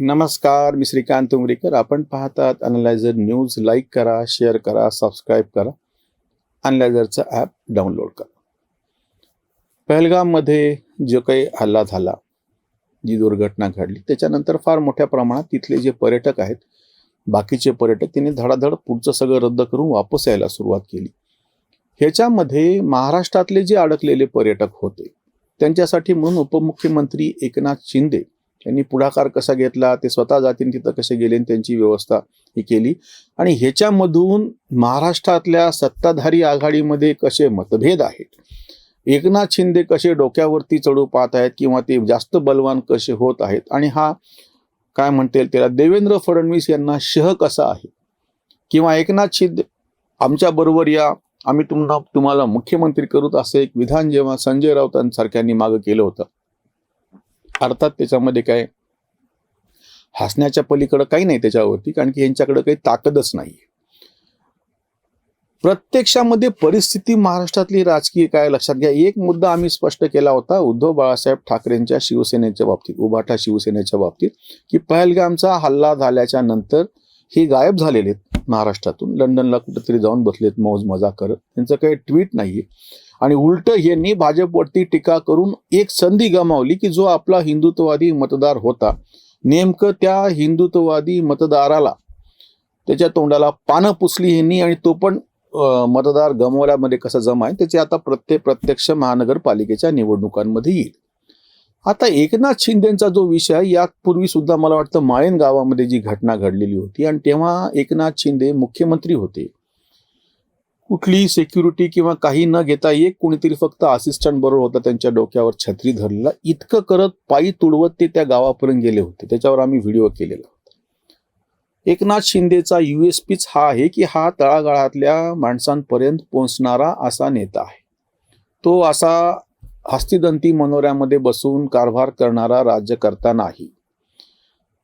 नमस्कार मी श्रीकांत उमरीकर. आपण पाहतात अनलायझर न्यूज लाईक करा शेअर करा सबस्क्राईब करा. अनलायझरचं ॲप डाउनलोड करा. पहलगाममध्ये जो काही हल्ला झाला जी दुर्घटना घडली त्याच्यानंतर फार मोठ्या प्रमाणात तिथले जे पर्यटक आहेत बाकीचे पर्यटक त्यांनी धडाधड पुढचं सगळं रद्द करून वापस यायला सुरुवात केली. ह्याच्यामध्ये महाराष्ट्रातले जे अडकलेले पर्यटक होते त्यांच्यासाठी म्हणून उपमुख्यमंत्री एकनाथ शिंदे त्यांनी पुढाकार कसा घेतला ते स्वतः जातीने तिथं कसे गेले आणि त्यांची व्यवस्था ही केली. आणि ह्याच्यामधून महाराष्ट्रातल्या सत्ताधारी आघाडीमध्ये कसे मतभेद आहेत एकनाथ शिंदे कसे डोक्यावरती चढू पाहत आहेत किंवा ते जास्त बलवान कसे होत आहेत आणि हा काय म्हणता येईल त्याला देवेंद्र फडणवीस यांना शह कसा आहे? किंवा एकनाथ शिंदे आमच्या बरोबर या आम्ही तुम्हाला तुम्हाला मुख्यमंत्री करूत असं एक विधान जेव्हा संजय राऊतांसारख्यांनी मागं केलं होतं अर्थात त्याच्यामध्ये काय? हसण्याच्या पलीकडं काही नाही त्याच्यावरती कारण की यांच्याकडे काही ताकदच नाही. प्रत्यक्षामध्ये परिस्थिती महाराष्ट्रातली राजकीय काय? लक्षात घ्या एक मुद्दा आम्ही स्पष्ट केला होता उद्धव बाळासाहेब ठाकरेंच्या शिवसेनेच्या बाबतीत उभाटा शिवसेनेच्या बाबतीत की पहलगामचा हल्ला झाल्याच्यानंतर हे गायब झालेले आहेत महाराष्ट्रातून. लंडनला कुठेतरी जाऊन बसलेत मौज मजा करत. त्यांचं काही ट्विट नाहीये. आणि उलट यांनी भाजपवरती टीका करून एक संधी गमावली की जो आपला हिंदुत्ववादी मतदार होता. नेमकं त्या हिंदुत्ववादी मतदाराला त्याच्या तोंडाला पानं पुसली यांनी आणि तो पण मतदार गमवल्यामध्ये कसा जमा आहे त्याचे आता प्रत्येक प्रत्यक्ष महानगरपालिकेच्या निवडणुकांमध्ये येईल. आता एकनाथ शिंदेचा जो विषय यापूर्वी सुद्धा मला वाटतं माळेन गावामध्ये जी घटना घडलेली होती आणि तेव्हा एकनाथ शिंदे मुख्यमंत्री होते. कुठली सिक्युरिटी किंवा काही न घेता एक कोणीतरी फक्त असिस्टंट बरोबर होता त्यांच्या डोक्यावर छत्री धरलेला. इतकं करत पायी तुडवत ते त्या गावापर्यंत गेले होते. त्याच्यावर आम्ही व्हिडिओ केलेला होता. एकनाथ शिंदेचा युएसपीच हा आहे की हा तळागाळातल्या माणसांपर्यंत पोहोचणारा असा नेता आहे. तो असा हस्तिदंती मनोऱ्यामध्ये बसून कारभार करणारा राज्यकर्ता नाही.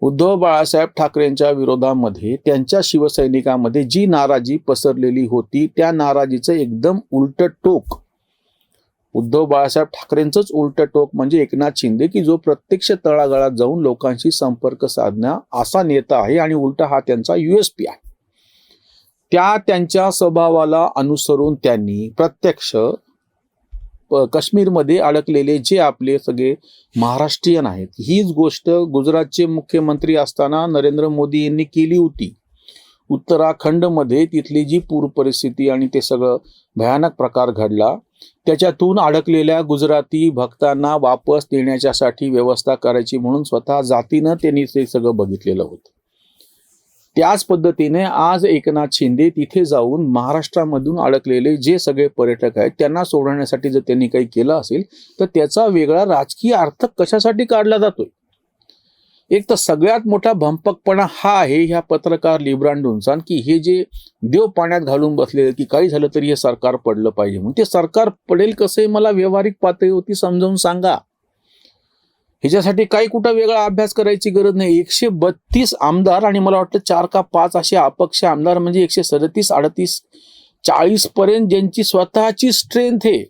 उद्धव बाळासाहेब ठाकरेंच्या विरोधामध्ये त्यांच्या शिवसैनिकामध्ये जी नाराजी पसरलेली होती त्या नाराजीचं एकदम उलट टोक. उद्धव बाळासाहेब ठाकरेंचंच उलट टोक म्हणजे एकनाथ शिंदे की जो प्रत्यक्ष तळागाळात जाऊन लोकांशी संपर्क साधण्या असा नेता आहे आणि उलटा हा त्यांचा युएसपी आहे. त्या त्यांच्या स्वभावाला अनुसरून त्यांनी प्रत्यक्ष काश्मीरमध्ये अडकलेले जे आपले सगळे महाराष्ट्रीयन आहेत हीच गोष्ट गुजरातचे मुख्यमंत्री असताना नरेंद्र मोदी यांनी केली होती. उत्तराखंडमध्ये तिथली जी पूर परिस्थिती आणि ते सगळं भयानक प्रकार घडला त्याच्यातून अडकलेल्या गुजराती भक्तांना वापस देण्याच्यासाठी व्यवस्था करायची म्हणून स्वतः जातीनं त्यांनी ते सगळं बघितलेलं होतं. त्याच पद्धतीने आज एकनाथ शिंदे तिथे जाऊन महाराष्ट्रामधून अडकलेले जे सगळे पर्यटक आहेत त्यांना सोडवण्यासाठी जर त्यांनी काही केलं असेल तर त्याचा वेगळा राजकीय अर्थ कशासाठी काढला जातोय? एक तर सगळ्यात मोठा भंपकपणा हा आहे ह्या पत्रकार लिब्रांडोंचा की हे जे देव पाण्यात घालून बसलेले की काही झालं तरी हे सरकार पडलं पाहिजे म्हणून. ते सरकार पडेल कसं? मला व्यावहारिक पातळीवरती समजावून सांगा. ह्याच्यासाठी काही कुठं वेगळा अभ्यास करायची गरज नाही. एकशे बत्तीस आमदार आणि मला वाटतं चार का पाच असे अपक्ष आमदार म्हणजे एकशे सदतीस अडतीस चाळीस पर्यंत ज्यांची स्वतःची स्ट्रेंथ आहे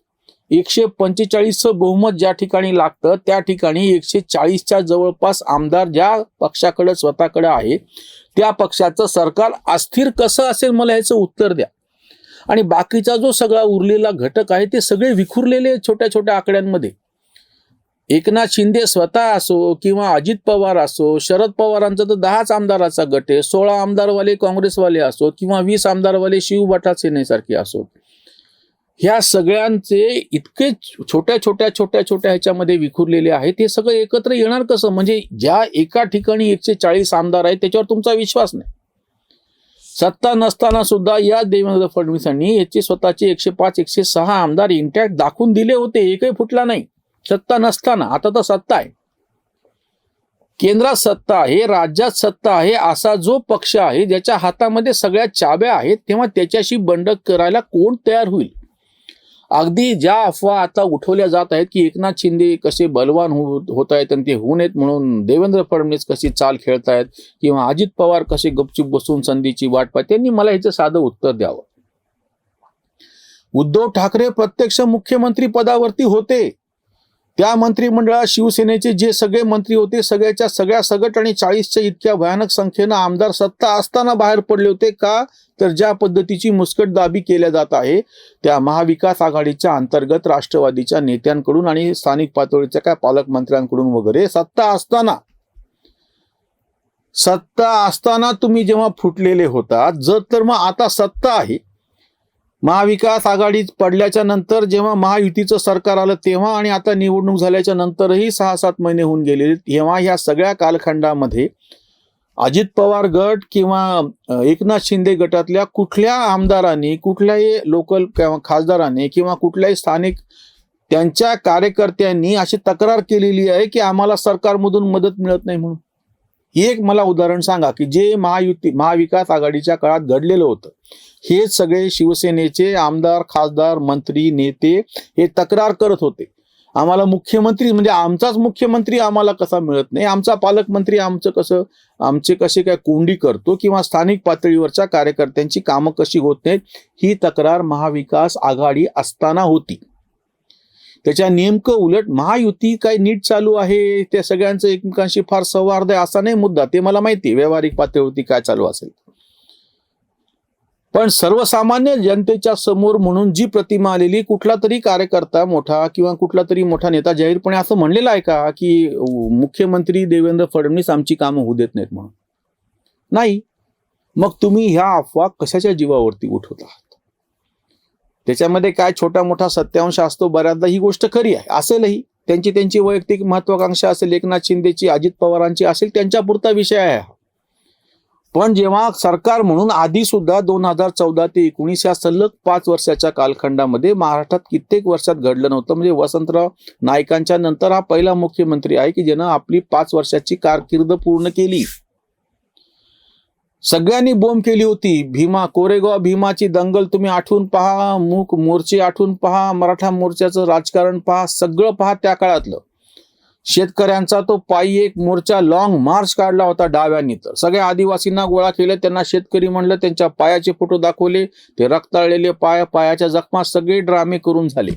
एकशे पंचेचाळीसचं बहुमत ज्या ठिकाणी लागतं त्या ठिकाणी एकशे चाळीसच्या जवळपास आमदार ज्या पक्षाकडे स्वतःकडे आहे त्या पक्षाचं सरकार अस्थिर कसं असेल मला ह्याचं उत्तर द्या. आणि बाकीचा जो सगळा उरलेला घटक आहे ते सगळे विखुरलेले छोट्या छोट्या आकड्यांमध्ये. एकनाथ शिंदे स्वतः असो किंवा अजित पवार असो शरद पवारांचा तर दहाच आमदाराचा गट आहे. सोळा आमदारवाले काँग्रेसवाले असो किंवा वीस आमदारवाले शिवभटा सेनेसारखे असो. ह्या सगळ्यांचे इतके छोट्या छोट्या छोट्या छोट्या ह्याच्यामध्ये विखुरलेले आहेत. हे सगळं एकत्र येणार कसं? म्हणजे ज्या एका ठिकाणी एकशे चाळीस आमदार आहेत त्याच्यावर तुमचा विश्वास नाही. सत्ता नसताना सुद्धा या देवेंद्र फडणवीसांनी याचे स्वतःचे एकशे पाच एकशे सहा आमदार इंटॅक्ट दाखवून दिले होते. एकही फुटला नाही. सत्ता नसताना आता तर सत्ता आहे. केंद्रात सत्ता आहे राज्यात सत्ता आहे असा जो पक्ष आहे ज्याच्या हातामध्ये सगळ्या चाब्या आहेत तेव्हा त्याच्याशी बंड करायला कोण तयार होईल? अगदी ज्या अफवा आता उठवल्या जात आहेत की एकनाथ शिंदे कसे बलवान हो होत आहेत आणि ते होऊ नयेत म्हणून देवेंद्र फडणवीस कशी चाल खेळतायत किंवा अजित पवार कसे गपचूप बसून संधीची वाट पाहत त्यांनी मला ह्याचं साधं उत्तर द्यावं. उद्धव ठाकरे प्रत्यक्ष मुख्यमंत्री पदावरती होते. त्या मंत्रिमंडळात शिवसेनेचे जे सगळे मंत्री होते सगळ्याच्या सगळ्या सगट आणि चाळीसच्या इतक्या भयानक संख्येनं आमदार सत्ता असताना बाहेर पडले होते का? तर ज्या पद्धतीची मुस्कटदाबी केल्या जात आहे त्या महाविकास आघाडीच्या अंतर्गत राष्ट्रवादीच्या नेत्यांकडून आणि स्थानिक पातळीच्या काय पालकमंत्र्यांकडून वगैरे सत्ता असताना. सत्ता असताना तुम्ही जेव्हा फुटलेले होता जर तर मग आता सत्ता आहे. महाविकास आघाडी पडल्याच्या नंतर जेव्हा महायुतीचं सरकार आलं तेव्हा आणि आता निवडणूक झाल्याच्या नंतरही सहा सात महिने होऊन गेले. तेव्हा ह्या सगळ्या कालखंडामध्ये अजित पवार गट किंवा एकनाथ शिंदे गटातल्या कुठल्या आमदारांनी कुठल्याही लोकल किंवा खासदारांनी किंवा कुठल्याही स्थानिक त्यांच्या कार्यकर्त्यांनी अशी तक्रार केलेली आहे की आम्हाला सरकारमधून मदत मिळत नाही म्हणून? एक मला उदाहरण सांगा की जे महायुती महाविकास आघाडीच्या काळात घडलेलं होतं हे सगळे शिवसेनेचे आमदार खासदार मंत्री नेते हे तक्रार करत होते. आम्हाला मुख्यमंत्री म्हणजे आमचाच मुख्यमंत्री आम्हाला कसा मिळत नाही? आमचा पालकमंत्री आमचं कसं आमचे कसे काय कोंडी करतो किंवा स्थानिक पातळीवरच्या कार्यकर्त्यांची कामं कशी होत नाहीत ही तक्रार महाविकास आघाडी असताना होती. त्याच्या नेमकं उलट महायुती काय नीट चालू आहे? त्या सगळ्यांचं एकमेकांशी फार सौहार्द आहे असा नाही मुद्दा. ते मला माहिती आहे, व्यावहारिक पातळीवरती काय चालू असेल. पण सर्वसामान्य जनतेच्या समोर म्हणून जी प्रतिमा आलेली कुठला तरी कार्यकर्ता मोठा किंवा कुठला तरी मोठा नेता जाहीरपणे असं म्हणलेलं आहे का? की मुख्यमंत्री देवेंद्र फडणवीस आमची कामं होऊ देत नाहीत म्हणून. नाही. मग तुम्ही ह्या अफवा कशाच्या जीवावरती उठवता? आहात त्याच्यामध्ये काय छोटा मोठा सत्यांश असतो बऱ्याचदा ही गोष्ट खरी आहे. असेलही त्यांची त्यांची वैयक्तिक महत्वाकांक्षा असेल एकनाथ शिंदेची अजित पवारांची असेल त्यांच्या पुरता विषय आहे पण जेव्हा सरकार म्हणून आधी सुद्धा दोन हजार चौदा ते एकोणीस या सलग पाच वर्षाच्या कालखंडामध्ये महाराष्ट्रात कित्येक वर्षात घडलं नव्हतं. म्हणजे वसंतराव नाईकांच्या नंतर हा पहिला मुख्यमंत्री आहे की ज्यानं आपली पाच वर्षाची कारकीर्द पूर्ण केली. सगळ्यांनी बोंब केली होती. भीमा कोरेगाव भीमाची दंगल तुम्ही आठवून पहा मूक मोर्चे आठवून पहा मराठा मोर्चाचं राजकारण पहा सगळं पहा त्या काळातलं. शेतकऱ्यांचा तो पायी एक मोर्चा लॉंग मार्च काढला होता डाव्यांनी तर. सगळ्या आदिवासींना गोळा केलं त्यांना शेतकरी म्हणलं त्यांच्या पायाचे फोटो दाखवले ते रक्ताळलेले पाय पायाच्या जखमा सगळे ड्रामे करून झाले.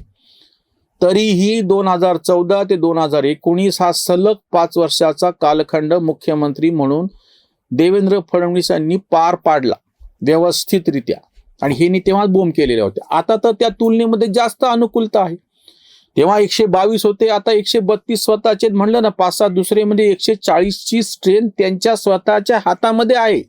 तरीही दोन हजार चौदा ते दोन हजार एकोणीस हा सलग पाच वर्षाचा कालखंड मुख्यमंत्री म्हणून देवेंद्र फडणवीसांनी पार पाडला व्यवस्थितरित्या. आणि हे नी तेव्हाच बोंब केलेल्या होत्या. आता तर त्या तुलनेमध्ये जास्त अनुकूलता आहे. तेव्हा एकशे बावीस होते आता एकशे बत्तीस स्वतःचे म्हणलं ना पाच सात दुसरे म्हणजे एकशे चाळीसची स्ट्रेंथ त्यांच्या स्वतःच्या हातामध्ये आहे.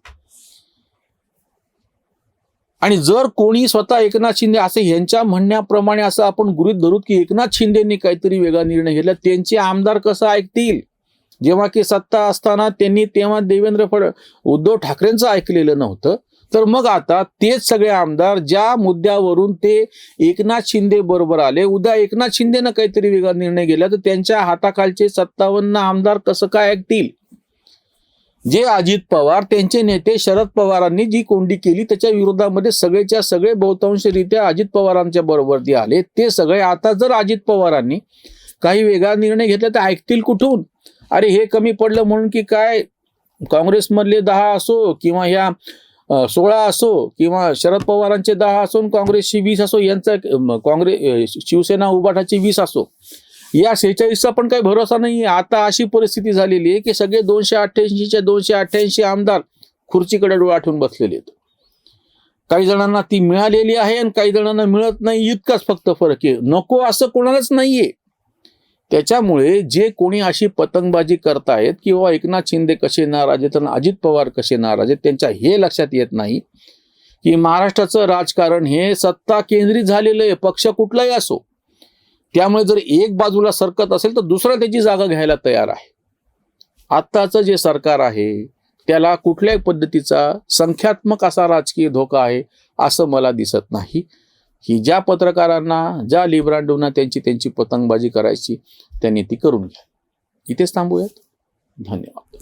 आणि जर कोणी स्वतः एकनाथ शिंदे असे यांच्या म्हणण्याप्रमाणे असं आपण गृहित धरू की एकनाथ शिंदेनी काहीतरी वेगळा निर्णय घेतला त्यांचे आमदार कसं ऐकतील? जेव्हा की सत्ता असताना त्यांनी तेव्हा देवेंद्र फड उद्धव ठाकरेंचं ऐकलेलं नव्हतं. तर मग आता तेच सगळे आमदार ज्या मुद्द्यावरून ते एकनाथ शिंदे बरोबर आले. उद्या एकनाथ शिंदेनं काहीतरी वेगळा निर्णय घेतला तर त्यांच्या हाताखालचे सत्तावन्न आमदार कसं काय ऐकतील? जे अजित पवार त्यांचे नेते शरद पवारांनी जी कोंडी केली त्याच्या विरोधामध्ये सगळेच्या सगळे बहुतांशरित्या अजित पवारांच्या बरोबर जे आले. ते सगळे आता जर अजित पवारांनी काही वेगळा निर्णय घेतला तर ऐकतील कुठून? अरे हे कमी पडलं म्हणून की काय? काँग्रेसमधले दहा असो किंवा ह्या सोळा असो किंवा शरद पवारांचे दहा असो आणि काँग्रेसची वीस असो यांचा काँग्रेस शिवसेना उबाठाची वीस असो. या सेहेचाळीसचा पण काही भरोसा नाही आता अशी परिस्थिती झालेली आहे की सगळे दोनशे अठ्ठ्याऐंशीच्या दोनशे अठ्ठ्याऐंशी आमदार खुर्चीकडे डोळा ठेवून बसलेले आहेत. काही जणांना ती मिळालेली आहे आणि काही जणांना मिळत नाही. इतकाच फक्त फरक आहे. नको असं कोणालाच नाहीये. त्याच्यामुळे जे कोणी अशी पतंगबाजी करतायत किंवा एकनाथ शिंदे कसे नाराज आहेत आणि अजित पवार कसे नाराज आहेत त्यांच्या हे लक्षात येत नाही की महाराष्ट्राचं राजकारण हे सत्ता केंद्रित झालेलं आहे पक्ष कुठलाही असो. त्यामुळे जर एक बाजूला सरकत असेल तर दुसरा त्याची जागा घ्यायला तयार आहे. आत्ताचं जे सरकार आहे त्याला कुठल्याही पद्धतीचा संख्यात्मक असा राजकीय धोका आहे असं मला दिसत नाही. ही ज्या पत्रकारांना ज्या लिब्रांडोंना त्यांची त्यांची पतंगबाजी करायची त्यांनी ती करून घ्या. इथेच थांबूयात. धन्यवाद.